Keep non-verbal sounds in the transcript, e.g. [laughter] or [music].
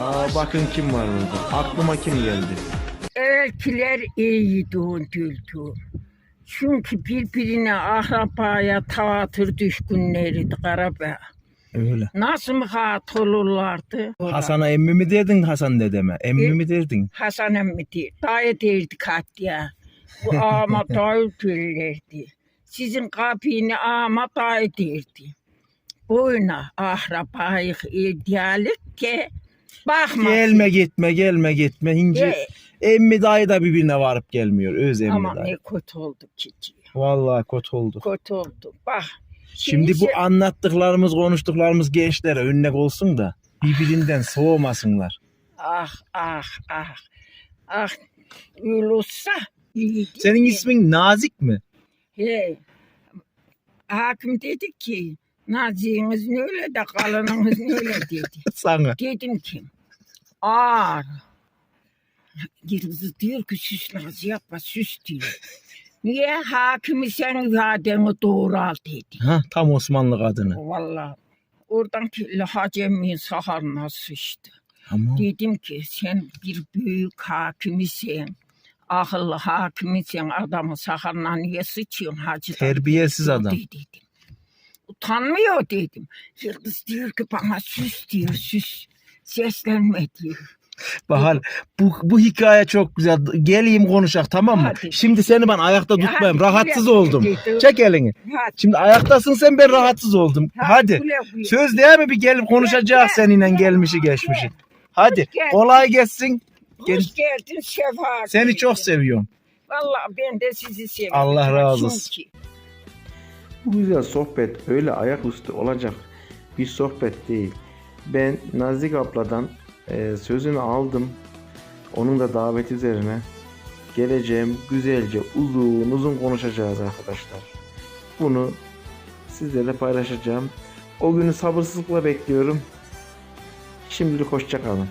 Aa, bakın kim var burada. Aklıma kim geldi? Elkiler iyi döndüldü. Çünkü birbirine ahrabaya tavatır düşkünleriydi Karabağ. Öyle. Nasıl mı hat olurlardı? Hasan'a emmi mi derdin Hasan dedeme? Emmi E- mi derdin? Hasan emmi değil. Dayı derdi katya. Bu [laughs] ama dayı derlerdi. Sizin kapını ama dayı derdi. Boyuna ahrabayık idealik ki bakma. Gelme gitme gelme gitme. Hinci E, emmi dayı da birbirine varıp gelmiyor. Öz emmi ama dayı. ne kötü oldu ki. Vallahi kötü oldu. Kötü oldu. Bak. Şimdi bu şey- anlattıklarımız, konuştuklarımız gençlere örnek olsun da birbirinden soğumasınlar. Ah ah ah. Ah iyiydi. Senin ismin Nazik mi? He. Hakim dedi ki Naziyiniz ne öyle de kalınınız ne öyle dedi. [laughs] Sana. Dedim ki ağır. Yıldız diyor ki süs Nazi yapma süs diyor. [laughs] Niye hakimi sen ifadeni doğru al dedi. Ha, tam Osmanlı kadını. Vallahi oradan ki Hacem'in saharına sıçtı. Ama Dedim ki sen bir büyük hakimisin. Akıllı hakimisin adamı saharına niye sıçıyorsun hacıdan? terbiyesiz adam. Dedim. Utanmıyor dedim. Yıldız diyor ki bana süs diyor süs. Seslenme diyor. Bahar bu, bu hikaye çok güzel. Geleyim konuşak tamam mı? Hadi. Şimdi seni ben ayakta Ya tutmayayım. hadi, Rahatsız güle oldum. güle. Çek elini. Hadi, Şimdi ayaktasın sen ben rahatsız oldum. Hadi. güle güle. Söz değil mi bir gelip konuşacağız seninle gelmişi geçmişi. Hadi kolay gelsin. Gel. Hoş geldin Sefa. Seni çok seviyorum. Vallahi ben de sizi seviyorum. Allah razı olsun. Çünkü bu güzel sohbet öyle ayaküstü olacak bir sohbet değil. Ben Nazik abladan e, sözünü aldım. Onun da daveti üzerine geleceğim güzelce uzun uzun konuşacağız arkadaşlar. Bunu sizlerle paylaşacağım. O günü sabırsızlıkla bekliyorum. Şimdilik hoşçakalın.